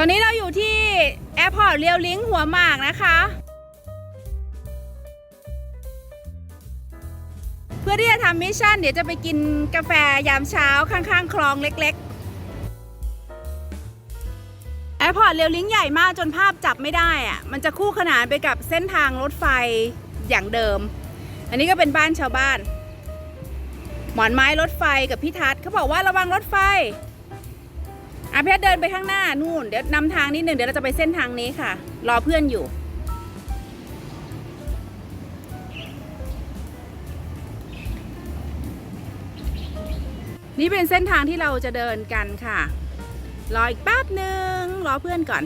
ตอนนี้เราอยู่ที่แอร์พอร์ตเรียวลิงหัวหมากนะคะ เพื่อที่จะทำมิชชั่นเดี๋ยวจะไปกินกาแฟยามเช้าข้างๆ คลองเล็กๆ แอร์พอร์ตเรียวลิงใหญ่มากจนภาพจับไม่ได้อะมันจะคู่ขนานไปกับเส้นทางรถไฟอย่างเดิม อันนี้ก็เป็นบ้านชาวบ้าน หมอนไม้รถไฟกับพี่ทัศน์เขาบอกว่าระวังรถไฟ อะพี่เดินไปข้างหน้านู่น เดี๋ยวนำทางนิดหนึ่งเดี๋ยวเราจะไปเส้นทางนี้ค่ะ รอเพื่อนอยู่ นี่เป็นเส้นทางที่เราจะเดินกันค่ะ รออีกแป๊บหนึ่งรอเพื่อนก่อน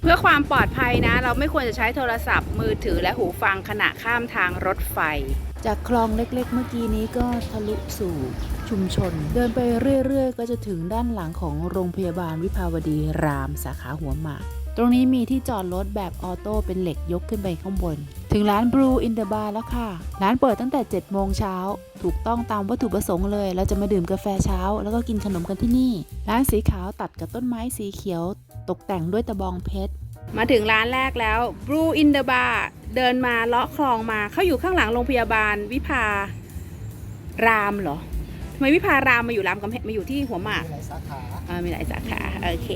เพื่อความปลอดภัยนะ เราไม่ควรจะใช้โทรศัพท์ มือถือและหูฟังขณะข้ามทางรถไฟ จากคลองเล็กๆเมื่อกี้นี้ก็ทะลุสู่ ชุมชน เดินไปเรื่อยๆ ก็จะถึงด้านหลังของโรงพยาบาลวิภาวดีรามสาขาหัวหมาก ตรงนี้มีที่จอดรถแบบออโต้เป็นเหล็กยกขึ้นไปข้างบน ถึงร้าน Brew in the Bar แล้วค่ะ ร้านเปิดตั้งแต่ 7 โมงเช้า ถูกต้องตามวัตถุประสงค์เลย เราจะมาดื่มกาแฟเช้า แล้วก็กินขนมกันที่นี่ ร้านสีขาวตัดกับต้นไม้สีเขียว ตกแต่งด้วยตะบองเพชรมาถึงร้านแรกแล้ว Brew in the Bar เดินมาเลาะคลองมา เขาอยู่ข้างหลังโรงพยาบาลวิภารามเหรอ ทำไมวิภารามมาอยู่รามกำแพงมาอยู่ที่หัวหมากมีหลายสาขาอ่ามีหลายสาขาโอเค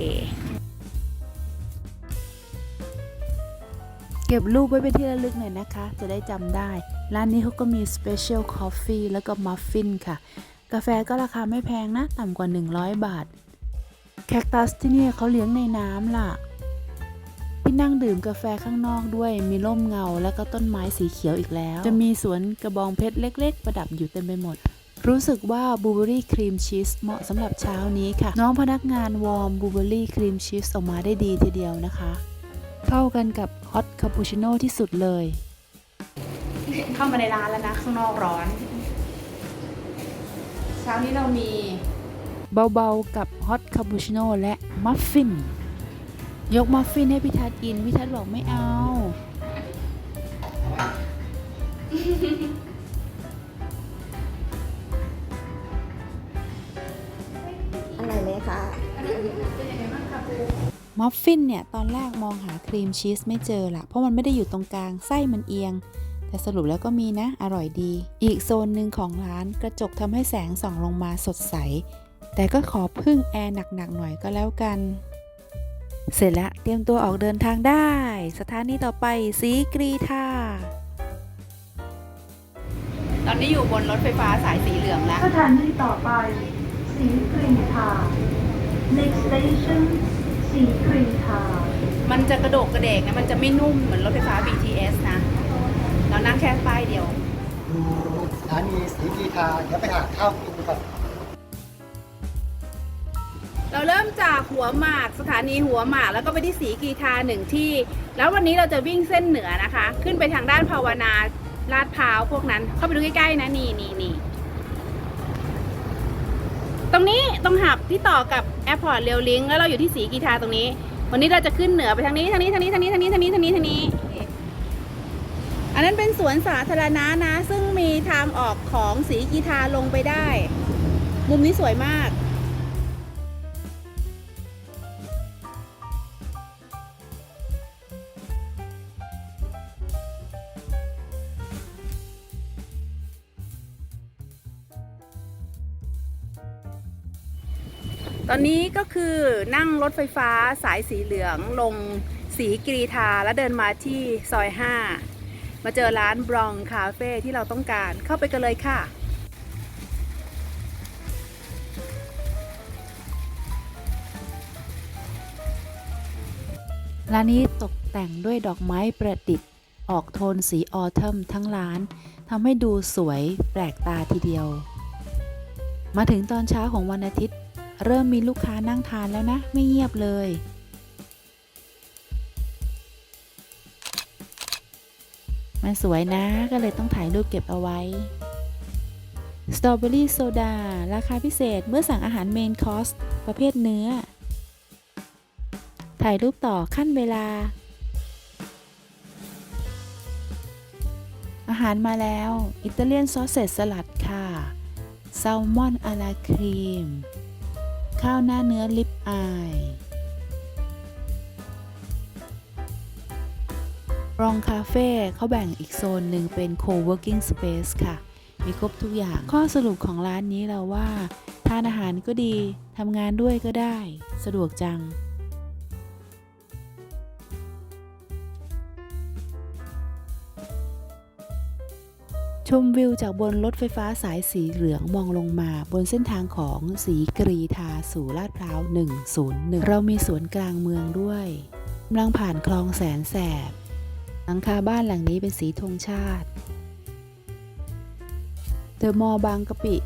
เก็บรูปไว้เป็นที่ระลึกหน่อยนะคะ จะได้จำได้ ร้านนี้เขาก็มี Special Coffee แล้วก็มัฟฟินค่ะ กาแฟก็ราคาไม่แพงนะ ต่ำกว่า 100 บาท แคคตัสที่นี่เขาเลี้ยงในน้ำล่ะที่นั่งดื่มกาแฟข้างนอกด้วยมีร่มเงาแล้วก็ต้นไม้สีเขียวอีกแล้ว จะมีสวนกระบองเพชรเล็ก ๆ ประดับอยู่เต็มไปหมด รู้สึกว่าบูเบอรี่ครีมชีสเหมาะสำหรับเช้านี้ค่ะ น้องพนักงานวอร์มบูเบอรี่ครีมชีสออกมาได้ดีทีเดียวนะคะ เข้ากันกับฮอตคาปูชิโน่ที่สุดเลย เข้ามาในร้านแล้วนะ ข้างนอกร้อน เช้านี้เรามีเบาๆกับฮอตคาปูชิโน่และมัฟฟิน ยกมัฟฟินให้พิทัศกินพิทัศบอกไม่เอา มัฟฟินเนี่ยตอนแรกมองหาครีมชีสไม่เจอละเพราะมันไม่ได้อยู่ตรงกลางไส้มันเอียง แต่สรุปแล้วก็มีนะ อร่อยดี อีกโซนหนึ่งของร้านกระจกทำให้แสงส่องลงมาสดใส แต่ก็ขอพึ่งแอร์หนักๆหน่อยก็แล้วกัน เสร็จแล้วเตรียมตัวออกเดินทางได้ สถานีต่อไปสีกรีธาตอนนี้อยู่บนรถไฟฟ้าสายสีเหลืองแล้ว สถานีต่อไปสีกรีธา next station สีกรีธามันจะกระโดกกระเดกนะ มันจะไม่นุ่มเหมือนรถไฟฟ้า BTS นะ เรานั่งแค่ป้ายเดียวดูสถานีสีกีทาเดี๋ยวไปหาข้าวกินก่อนเราเริ่มจากหัวหมากสถานีหัวหมากแล้วก็ไปที่สีกีทาหนึ่งที่ แล้ววันนี้เราจะวิ่งเส้นเหนือนะคะ ขึ้นไปทางด้านภาวนาลาดพร้าวพวกนั้น เข้าไปดูใกล้ๆนะนี่นี่นี่ต รงนี้ตรงหับที่ต่อกับแอร์พอร์ตเรลลิงแล้วเราอยู่ที่สีกีทาตรงนี้ วันนี้เราจะขึ้นเหนือไปทางนี้ทางนี้ทางนี้ทางนี้ทางนี้ทางนี้ทางนี้ทางนี้ อันนั้นเป็นสวนสาธารณะนะ ซึ่งมีทางออกของสีกีทาลงไปได้ มุมนี้สวยมาก ตอนนี้ก็คือนั่งรถไฟฟ้าสายสีเหลืองลงสีกรีธาแล้วเดินมาที่ซอย 5 มาเจอร้านบรองคาเฟ่ที่เราต้องการเข้าไปกันเลยค่ะ ร้านนี้ตกแต่งด้วยดอกไม้ประดิษฐ์ ออกโทนสีออเทมทั้งร้านทำให้ดูสวยแปลกตาทีเดียว มาถึงตอนเช้าของวันอาทิตย์ เริ่มมีลูกค้านั่งทานแล้วนะ ไม่เงียบเลย มันสวยนะก็เลยต้องถ่ายรูปเก็บเอาไว้สตรอเบอรี่โซดาราคาพิเศษเมื่อสั่งอาหารเมนคอร์สประเภทเนื้อ ถ่ายรูปต่อขั้นเวลา อาหารมาแล้ว อิตาเลียนซอสเซจสลัดค่ะ แซลมอนอาลาครีม ข้าวหน้าเนื้อลิปอายรองคาเฟ่เขาแบ่งอีกโซนหนึ่งเป็นโคเวิร์กิ้งสเปซค่ะ มีครบทุกอย่าง ข้อสรุปของร้านนี้เราว่า ทานอาหารก็ดี ทำงานด้วยก็ได้ สะดวกจัง ชมวิวจากบนรถไฟฟ้าสายสีเหลืองมองลงมาบนเส้นทางของสีกรีธาสู่ลาดพร้าว 101 เรามีสวนกลางเมืองด้วยกำลังผ่านคลองแสนแสบ หลังคาบ้านหลังนี้เป็นสีธงชาติ เดอะมอลล์บางกะปิ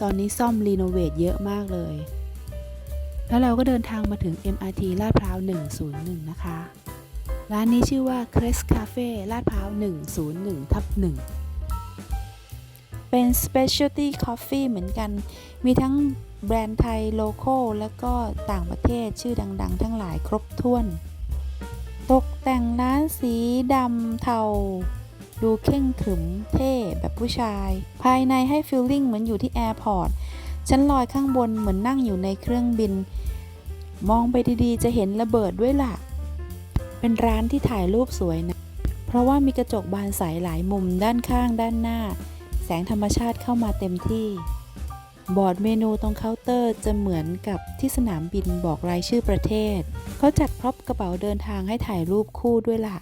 ตอนนี้ซ่อมรีโนเวทเยอะมากเลย แล้วเราก็เดินทางมาถึง MRT ลาดพร้าว 101 นะคะ ร้านนี้ชื่อว่า Crest Cafe ลาดพร้าว 101 ทับ1 เป็น specialty coffee เหมือนกัน มีทั้งแบรนด์ไทยโลโก้แล้วก็ต่างประเทศชื่อดัง ๆ ทั้งหลายครบถ้วน ตกแต่งร้านสีดำเทา ดูเข่งขึมเท่แบบผู้ชาย ภายในให้ฟิลลิ่งเหมือนอยู่ที่แอร์พอร์ตชั้นลอยข้างบนเหมือนนั่งอยู่ในเครื่องบิน มองไปดีๆ จะเห็นระเบิดด้วยล่ะ เป็นร้านที่ถ่ายรูปสวยนะ เพราะว่ามีกระจกบานใสหลายมุมด้านข้างด้านหน้า แสงธรรมชาติเข้ามาเต็มที่ บอร์ดเมนูตรงเคาน์เตอร์จะเหมือนกับที่สนามบินบอกรายชื่อประเทศ เขาจัดพร็อพกระเป๋าเดินทางให้ถ่ายรูปคู่ด้วยล่ะ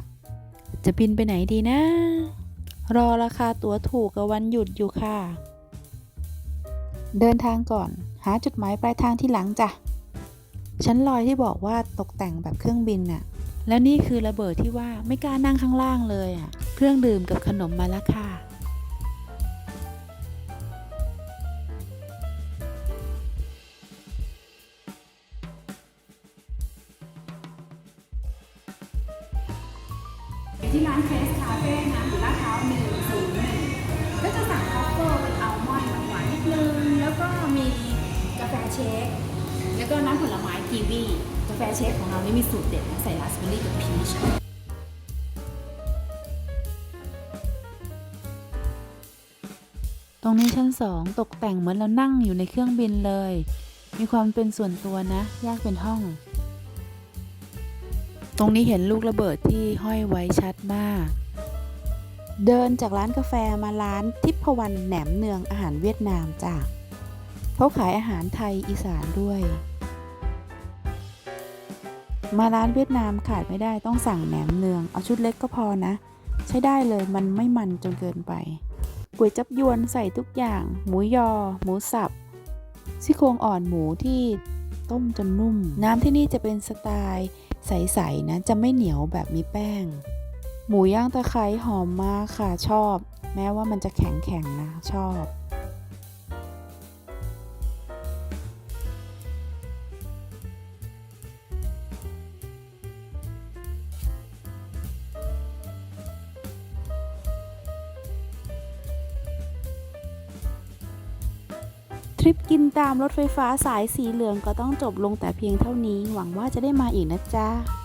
จะบินไปไหนดีนะ รอราคาตั๋วถูกกับวันหยุดอยู่ค่ะ เดินทางก่อน หาจุดหมายปลายทางที่หลังจ้ะชั้นลอยที่บอกว่าตกแต่งแบบเครื่องบินน่ะ แล้วนี่คือระเบิดที่ว่าไม่กล้านั่งข้างล่างเลยอะ เครื่องดื่มกับขนมมาแล้วค่ะ ที่ร้านเคสคาเฟ่นะอยู่ลาดพร้าวหนึ่งศูนย์ก็จะสั่งคอฟเฟอร์เป็นอัลมอนด์หวานๆนิดนึง แล้วก็มีกาแฟเชค แล้วก็น้ำผลไม้กีวีกาแฟเชคของเรานี่มีสูตรเด็ดนะใส่ราสเบอร์รี่กับพีชตรงนี้ชั้นสองตกแต่งเหมือนเรานั่งอยู่ในเครื่องบินเลย มีความเป็นส่วนตัวนะ แยกเป็นห้อง ตรงนี้เห็นลูกระเบิดที่ห้อยไว้ชัดมาก เดินจากร้านกาแฟมาร้านทิพวรรณแหนมเนืองอาหารเวียดนามจ้ะเขาขายอาหารไทยอีสานด้วย มาร้านเวียดนามขาดไม่ได้ต้องสั่งแหนมเนือง เอาชุดเล็กก็พอนะ ใช้ได้เลยมันไม่มันจนเกินไปก๋วยจับยวนใส่ทุกอย่าง หมูยอ หมูสับซี่โครงอ่อนหมูที่ต้มจนนุ่ม น้ำที่นี่จะเป็นสไตล์ ใสๆนะจะไม่เหนียวแบบมีแป้ง หมูย่างตะไคร้หอมมากค่ะชอบ แม้ว่ามันจะแข็งๆนะชอบ ริปกินตามรถไฟฟ้าสายสีเหลืองก็ต้องจบลงแต่เพียงเท่านี้ หวังว่าจะได้มาอีกนะจ๊ะ